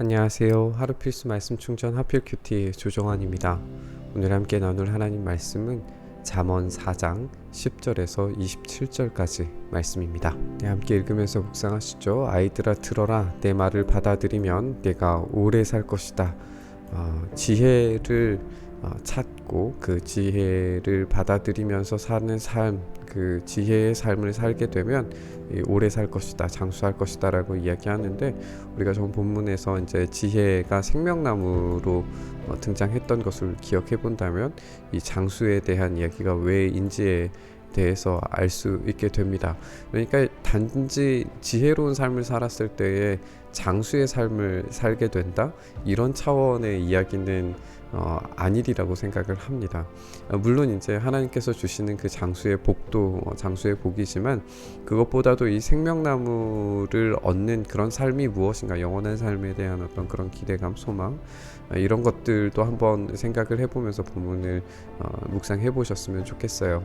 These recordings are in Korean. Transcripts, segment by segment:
안녕하세요. 하루 필수 말씀 충전 하필 큐티의 조정환입니다. 오늘 함께 나눌 하나님 말씀은 잠언 4장 10절에서 27절까지 말씀입니다. 네, 함께 읽으면서 묵상하시죠. 아이들아 들어라 내 말을 받아들이면 내가 오래 살 것이다. 어, 지혜를 어, 찾고 그 지혜를 받아들이면서 사는 삶, 그 지혜의 삶을 살게 되면 이 오래 살 것이다, 장수할 것이다라고 이야기하는데 우리가 전 본문에서 이제 지혜가 생명나무로 어, 등장했던 것을 기억해 본다면 이 장수에 대한 이야기가 왜인지에 대해서 알 수 있게 됩니다. 그러니까 단지 지혜로운 삶을 살았을 때에 장수의 삶을 살게 된다 이런 차원의 이야기는 어, 아니리라고 생각을 합니다. 어, 물론 이제 하나님께서 주시는 그 장수의 복도 어, 장수의 복이지만 그것보다도 이 생명나무를 얻는 그런 삶이 무엇인가 영원한 삶에 대한 어떤 그런 기대감, 소망 어, 이런 것들도 한번 생각을 해보면서 본문을 어, 묵상해 보셨으면 좋겠어요.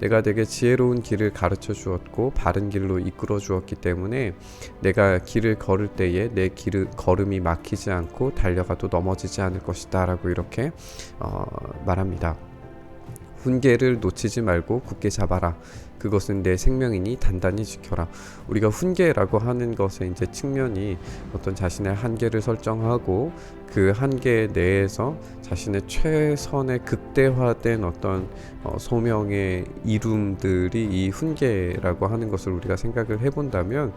내가 되게 지혜로운 길을 가르쳐 주었고 바른 길로 이끌어 주었기 때문에 내가 길을 걸을 때에 내 길을 걸음이 막히지 않고 달려가도 넘어지지 않을 것이다라고 이렇게 어, 말합니다. 훈계를 놓치지 말고 굳게 잡아라. 그것은 내 생명이니 단단히 지켜라. 우리가 훈계라고 하는 것의 이제 측면이 어떤 자신의 한계를 설정하고 그 한계 내에서 자신의 최선의 극대화된 어떤 어, 소명의 이룸들이 이 훈계라고 하는 것을 우리가 생각을 해본다면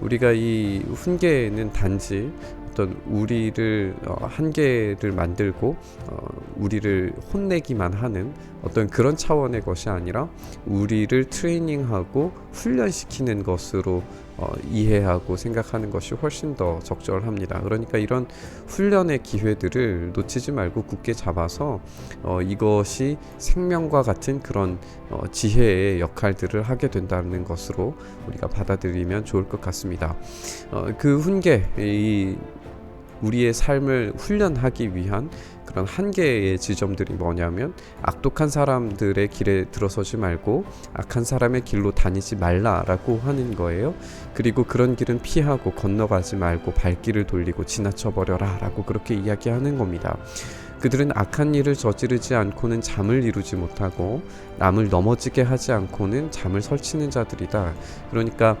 우리가 이 훈계는 단지 어떤 우리를 어, 한계를 만들고 어, 우리를 혼내기만 하는 어떤 그런 차원의 것이 아니라 우리를 트레이닝하고 훈련시키는 것으로 어, 이해하고 생각하는 것이 훨씬 더 적절합니다. 그러니까 이런 훈련의 기회들을 놓치지 말고 굳게 잡아서 어, 이것이 생명과 같은 그런 어, 지혜의 역할들을 하게 된다는 것으로 우리가 받아들이면 좋을 것 같습니다. 어, 그 훈계, 이 우리의 삶을 훈련하기 위한 그런 한계의 지점들이 뭐냐면 악독한 사람들의 길에 들어서지 말고 악한 사람의 길로 다니지 말라라고 하는 거예요. 그리고 그런 길은 피하고 건너가지 말고 발길을 돌리고 지나쳐 버려라라고 그렇게 이야기하는 겁니다. 그들은 악한 일을 저지르지 않고는 잠을 이루지 못하고 남을 넘어지게 하지 않고는 잠을 설치는 자들이다. 그러니까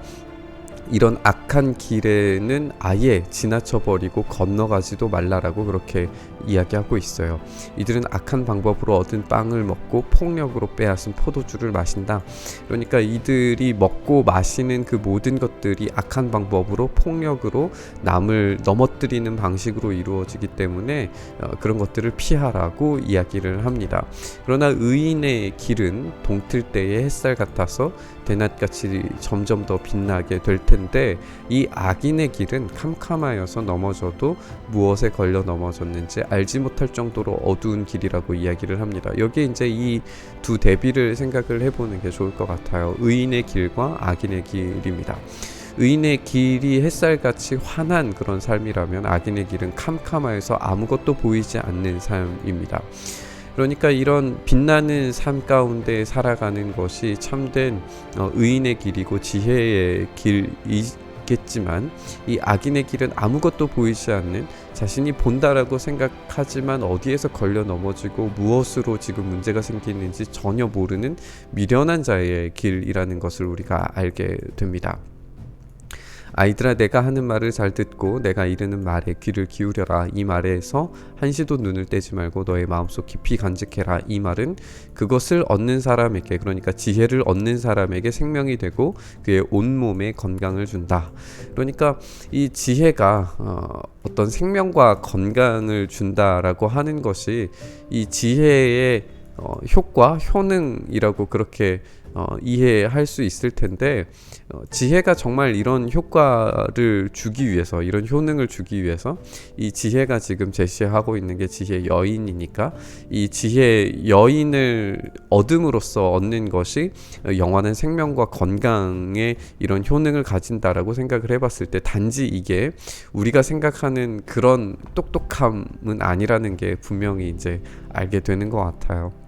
이런 악한 길에는 아예 지나쳐 버리고 건너가지도 말라라고 그렇게 이야기하고 있어요. 이들은 악한 방법으로 얻은 빵을 먹고 폭력으로 빼앗은 포도주를 마신다. 그러니까 이들이 먹고 마시는 그 모든 것들이 악한 방법으로 폭력으로 남을 넘어뜨리는 방식으로 이루어지기 때문에 어, 그런 것들을 피하라고 이야기를 합니다. 그러나 의인의 길은 동틀 때의 햇살 같아서 대낮같이 점점 더 빛나게 될 텐데 이 악인의 길은 캄캄하여서 넘어져도 무엇에 걸려 넘어졌는지 알지 못할 정도로 어두운 길이라고 이야기를 합니다. 여기 이제 이 두 대비를 생각을 해보는 게 좋을 것 같아요. 의인의 길과 악인의 길입니다. 의인의 길이 햇살같이 환한 그런 삶이라면 악인의 길은 캄캄하여서 아무것도 보이지 않는 삶입니다. 그러니까 이런 빛나는 삶 가운데 살아가는 것이 참된 어, 의인의 길이고 지혜의 길이겠지만 이 악인의 길은 아무것도 보이지 않는 자신이 본다라고 생각하지만 어디에서 걸려 넘어지고 무엇으로 지금 문제가 생기는지 전혀 모르는 미련한 자의 길이라는 것을 우리가 알게 됩니다. 아이들아 내가 하는 말을 잘 듣고 내가 이르는 말에 귀를 기울여라. 이 말에서 한시도 눈을 떼지 말고 너의 마음속 깊이 간직해라. 이 말은 그것을 얻는 사람에게 그러니까 지혜를 얻는 사람에게 생명이 되고 그의 온몸에 건강을 준다. 그러니까 이 지혜가 어, 어떤 생명과 건강을 준다라고 하는 것이 이 지혜의 어, 효과, 효능이라고 그렇게 어, 이해할 수 있을 텐데 어, 지혜가 정말 이런 효과를 주기 위해서 이런 효능을 주기 위해서 이 지혜가 지금 제시하고 있는 게 지혜 여인이니까 이 지혜 여인을 얻음으로써 얻는 것이 영원한 생명과 건강의 이런 효능을 가진다라고 생각을 해봤을 때 단지 이게 우리가 생각하는 그런 똑똑함은 아니라는 게 분명히 이제 알게 되는 것 같아요.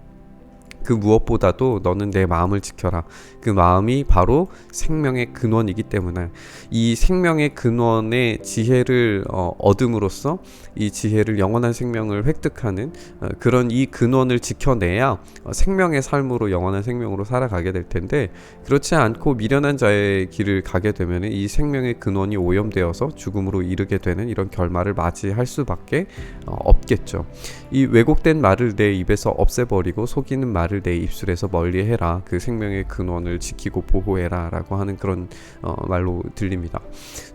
그 무엇보다도 너는 내 마음을 지켜라. 그 마음이 바로 생명의 근원이기 때문에 이 생명의 근원의 지혜를 어, 얻음으로써 이 지혜를 영원한 생명을 획득하는 어, 그런 이 근원을 지켜내야 어, 생명의 삶으로 영원한 생명으로 살아가게 될 텐데 그렇지 않고 미련한 자의 길을 가게 되면 이 생명의 근원이 오염되어서 죽음으로 이르게 되는 이런 결말을 맞이할 수밖에 어, 없겠죠. 이 왜곡된 말을 내 입에서 없애버리고 속이는 말을 내 입술에서 멀리해라. 그 생명의 근원을 지키고 보호해라라고 하는 그런 어, 말로 들립니다.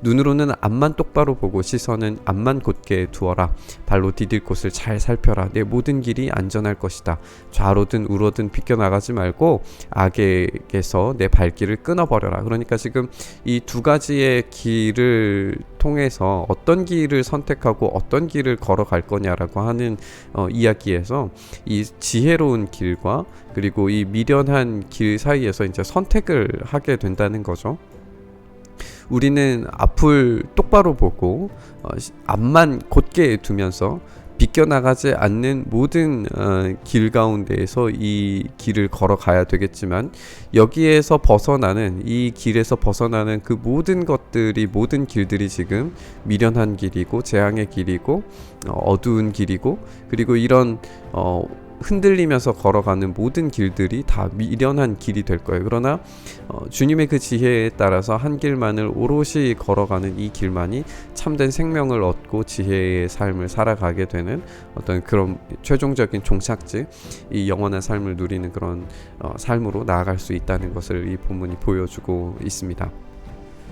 눈으로는 앞만 똑바로 보고 시선은 앞만 곧게 두어라. 발로 디딜 곳을 잘 살펴라. 내 모든 길이 안전할 것이다. 좌로든 우로든 비껴나가지 말고 악에게서 내 발길을 끊어버려라. 그러니까 지금 이 두 가지의 길을 통해서 어떤 길을 선택하고 어떤 길을 걸어갈 거냐라고 하는 어, 이야기에서 이 지혜로운 길과 그리고 이 미련한 길 사이에서 이제 선택을 하게 된다는 거죠. 우리는 앞을 똑바로 보고 어, 시- 앞만 곧게 두면서 비껴나가지 않는 모든 어, 길 가운데에서 이 길을 걸어가야 되겠지만 여기에서 벗어나는 이 길에서 벗어나는 그 모든 것들이 모든 길들이 지금 미련한 길이고 재앙의 길이고 어, 어두운 길이고 그리고 이런 어, 흔들리면서 걸어가는 모든 길들이 다 미련한 길이 될 거예요. 그러나 어, 주님의 그 지혜에 따라서 한 길만을 오롯이 걸어가는 이 길만이 참된 생명을 얻고 지혜의 삶을 살아가게 되는 어떤 그런 최종적인 종착지, 이 영원한 삶을 누리는 그런 어, 삶으로 나아갈 수 있다는 것을 이 본문이 보여주고 있습니다.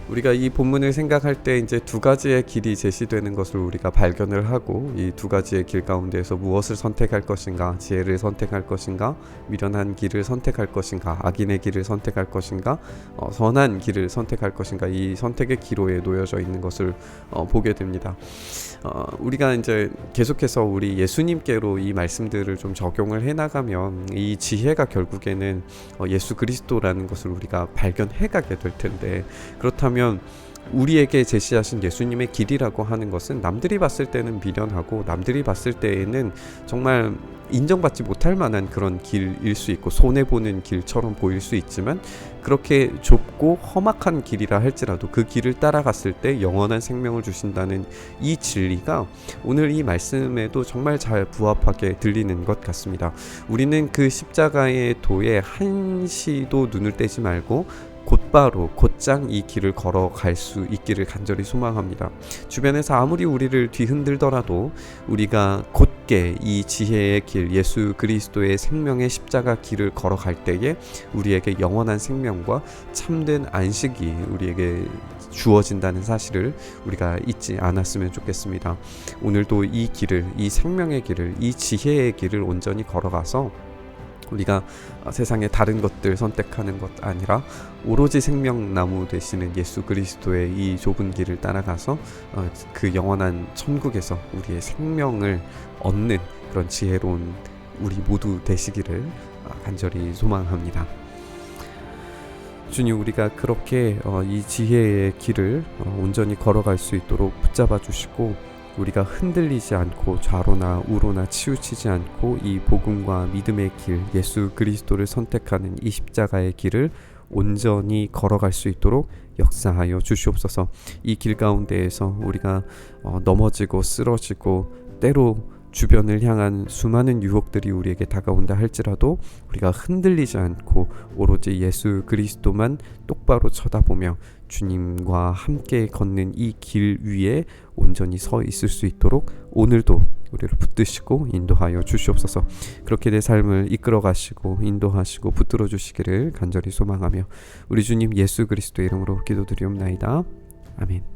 우리가 이 본문을 생각할 때 이제 두 가지의 길이 제시되는 것을 우리가 발견을 하고 이 두 가지의 길 가운데에서 무엇을 선택할 것인가, 지혜를 선택할 것인가, 미련한 길을 선택할 것인가, 악인의 길을 선택할 것인가, 어, 선한 길을 선택할 것인가 이 선택의 기로에 놓여져 있는 것을 어, 보게 됩니다. 어, 우리가 이제 계속해서 우리 예수님께로 이 말씀들을 좀 적용을 해 나가면 이 지혜가 결국에는 어, 예수 그리스도라는 것을 우리가 발견해 가게 될 텐데 그렇다면 우리에게 제시하신 예수님의 길이라고 하는 것은 남들이 봤을 때는 미련하고 남들이 봤을 때에는 정말 인정받지 못할 만한 그런 길일 수 있고 손해 보는 길처럼 보일 수 있지만 그렇게 좁고 험악한 길이라 할지라도 그 길을 따라갔을 때 영원한 생명을 주신다는 이 진리가 오늘 이 말씀에도 정말 잘 부합하게 들리는 것 같습니다. 우리는 그 십자가의 도에 한시도 눈을 떼지 말고 곧바로 곧장 이 길을 걸어갈 수 있기를 간절히 소망합니다. 주변에서 아무리 우리를 뒤흔들더라도 우리가 곧게 이 지혜의 길, 예수 그리스도의 생명의 십자가 길을 걸어갈 때에 우리에게 영원한 생명과 참된 안식이 우리에게 주어진다는 사실을 우리가 잊지 않았으면 좋겠습니다. 오늘도 이 길을, 이 생명의 길을, 이 지혜의 길을 온전히 걸어가서 우리가 어, 세상의 다른 것들 선택하는 것 아니라 오로지 생명나무 되시는 예수 그리스도의 이 좁은 길을 따라가서 어, 그 영원한 천국에서 우리의 생명을 얻는 그런 지혜로운 우리 모두 되시기를 어, 간절히 소망합니다. 주님 우리가 그렇게 어, 이 지혜의 길을 어, 온전히 걸어갈 수 있도록 붙잡아 주시고 우리가 흔들리지 않고 좌로나 우로나 치우치지 않고 이 복음과 믿음의 길 예수 그리스도를 선택하는 이 십자가의 길을 온전히 걸어갈 수 있도록 역사하여 주시옵소서. 이 길 가운데에서 우리가 어, 넘어지고 쓰러지고 때로 주변을 향한 수많은 유혹들이 우리에게 다가온다 할지라도 우리가 흔들리지 않고 오로지 예수 그리스도만 똑바로 쳐다보며 주님과 함께 걷는 이 길 위에 온전히 서 있을 수 있도록 오늘도 우리를 붙드시고 인도하여 주시옵소서. 그렇게 내 삶을 이끌어 가시고 인도하시고 붙들어 주시기를 간절히 소망하며 우리 주님 예수 그리스도의 이름으로 기도드리옵나이다. 아멘.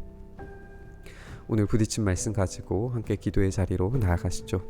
오늘 부딪힌 말씀 가지고 함께 기도의 자리로 나아가시죠.